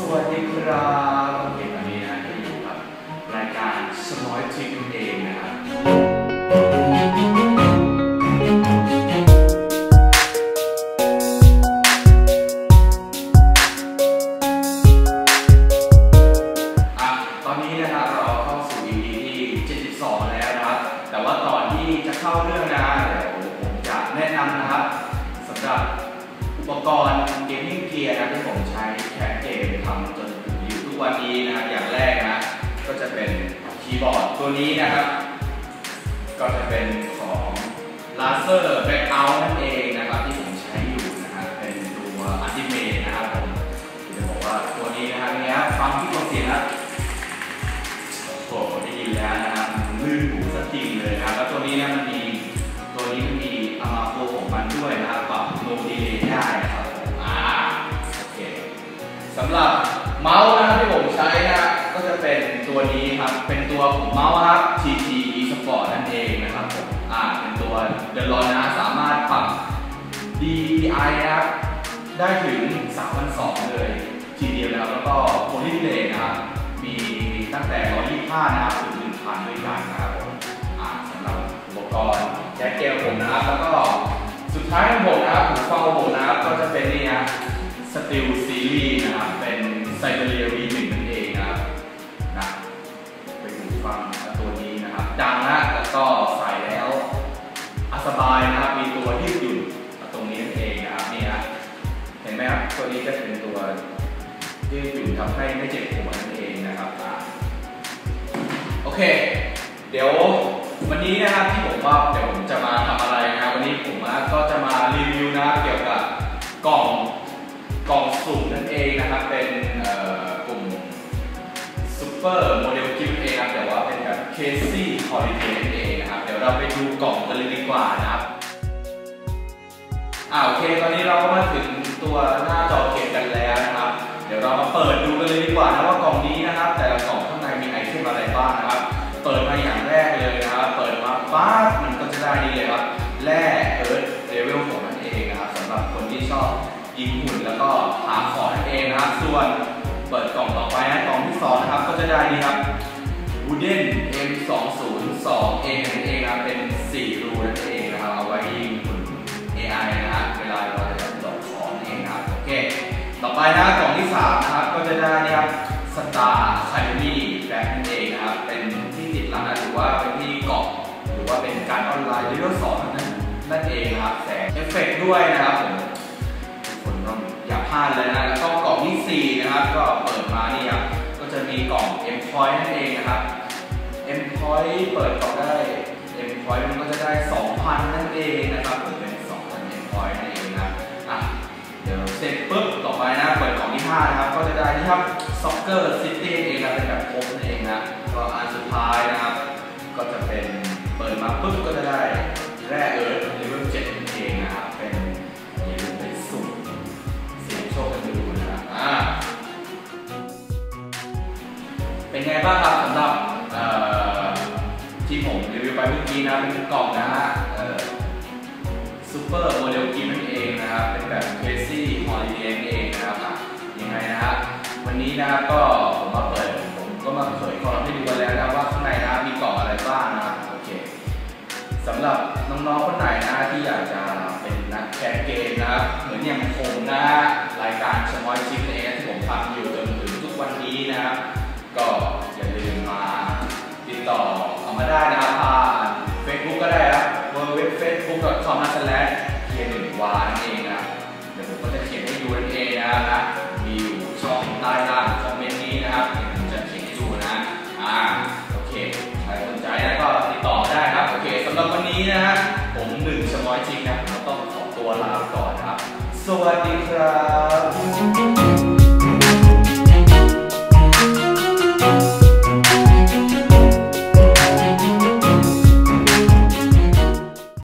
สวัสดีครับโอเคตอนนี้นะก็อยู่กับรายการสมอยทิกเองนะครับอะตอนนี้นะครับเราเข้าสู่ EP ที่ 72 แล้วนะครับ แต่ว่าก่อนที่จะเข้าเรื่องนะเดี๋ยวผมจะแนะนำนะครับสำหรับอุปกรณ์เกมมิ่งเกียร์นะ บอร์ดตัวนี้นะครับ ก็จะเป็นของ Laser Blackout นั่นเองนะครับ ที่ผมใช้อยู่นะครับเป็นตัว Ultimate นะครับผมจะบอกว่าตัวนี้นะครับเนี้ยฟังที่ตัวเสียงนะโอ้โหได้ยินแล้วนะครับลื่นหูสักจริงเลยนะครับแล้วตัวนี้เนะมันมีตัวนี้มันมีอามาโปของมันด้วยนะครับปรับโนดีเลย์ได้นะครับอ่าโอเคสำหรับเมาส์นะครับที่ผมใช้นะ ตัวนี้ครับ เป็นตัวของเมาส์ครับ TT Sport นั่นเองนะครับผมอ่าเป็นตัวเดลอนนะสามารถปรับ DPI ครับได้ถึง 3,200 เลย ทีเดียวนะครับแล้วก็โพลีเลย์นะครับมีตั้งแต่ 125 นะครับถึง 1,000 ด้วยกันนะครับผมอ่าสำหรับอุปกรณ์แจ็คเกลผมนะครับ แล้วก็สุดท้ายของผมนะครับหูฟังของผมนะครับก็จะเป็นนี่นะสติลซีรีส์นะครับ เป็นไซเบเรียวีหนึ่ง ดังนะแล้วก็ใส่แล้วอสบายนะครับ มีตัวยืดหยุ่นตรงนี้นั่นเองนะครับนี่นะเห็นไหมครับตัวนี้จะเป็นตัวยืดหยุ่นทำให้ไม่เจ็บหัวนั่นเองนะครับโอเค เดี๋ยววันนี้นะครับที่ผมว่าเดี๋ยวผมจะมาทำอะไรนะครับวันนี้ผมก็จะมารีวิวนะเกี่ยวกับกล่องกล่องสุ่มนั่นเองนะครับ เป็นกลุ่มซูเปอร์โมเดลกิฟต์เองครับแต่ว่าเป็นแบบเคซี่ คอร์ดิเนตเองนะครับ เดี๋ยวเราไปดูกล่องกันเลยดีกว่านะครับอ่าโอเค ตอนนี้เราก็มาถึงตัวหน้าจอเกมกันแล้วนะครับ เดี๋ยวเรามาเปิดดูกันเลยดีกว่านะว่ากล่องนี้นะครับ แต่ละกล่องข้างในมีไอเทมอะไรบ้างนะครับ เปิดมาอย่างแรกเลยนะครับ เปิดมาป๊าบมันก็จะได้นี่เลยครับแร่เอิร์ธเลเวลของมันเองนะครับสำหรับคนที่ชอบยิงหุ่นแล้วก็หาของนั่นเองนะครับ ส่วนเปิดกล่องต่อไปนะกล่องที่สองนะครับก็จะได้นี่ครับ Wooden 2 A นั่นเองนะครับเป็น 4 รูนั่นเองนะครับเอาไว้ยิงหุ่น AI นะครับเวลาเราจะดอกของนั่นเองนะครับโอเค ต่อไปนะกล่องที่ 3 นะครับ ก็จะได้นี่ครับ Star Academy แบบนั่นเองนะครับเป็นที่ติดร้านหรือว่าเป็นที่เกาะหรือว่าเป็นการออนไลน์เลเวล2นั่นนั่นเองนะครับแสงเอฟเฟกด้วยนะครับผมคนต้องอย่าพลาดเลยนะแล้วก็กล่องที่ 4 นะครับ ก็เปิดมานี่ครับก็จะมีกล่อง M Point นั่นเองนะครับ M Point เปิดกล่องได้ M Point มันก็จะได้ 2,000 นั่นเองนะครับผมเป็น 2,000 M Point นั่นเองนะอะเดี๋ยวเสร็จปุ๊บต่อไปนะเปิดกล่องที่5นะครับก็จะได้นี่ครับ Soccer City เองนะเป็นแบบครบนั่นเองนะก็อันสุดท้ายนะครับ ก็จะเป็นเปิดมาปุ๊บก็จะได้แร่เอิร์ธเลเวล7นั่นเองนะครับเป็นอย่าลืมไปสุ่มเสียงโชคกันดูนะครับอ่าเป็นไงบ้างครับี้นะเป็นกล่องนะฮะซูเปอร์โมเดลกิมนั่นเองนะครับ เป็นแบบเคซี่ฮอลิเดย์เองนะครับยังไงนะฮะวันนี้นะครับก็ผมมาเปิดผมก็มาเผยของให้ดูกันแล้วนะว่าข้างในนะมีกล่องอะไรบ้างนะครับโอเคสำหรับน้องๆคนไหนนะที่อยากจะเป็นนักแคสเกมนะครับเหมือนอย่างผมนะรายการชมอยชิปเองที่ผมทำอยู่จนถึงทุกวันนี้นะครับก็ สวัสดีครับ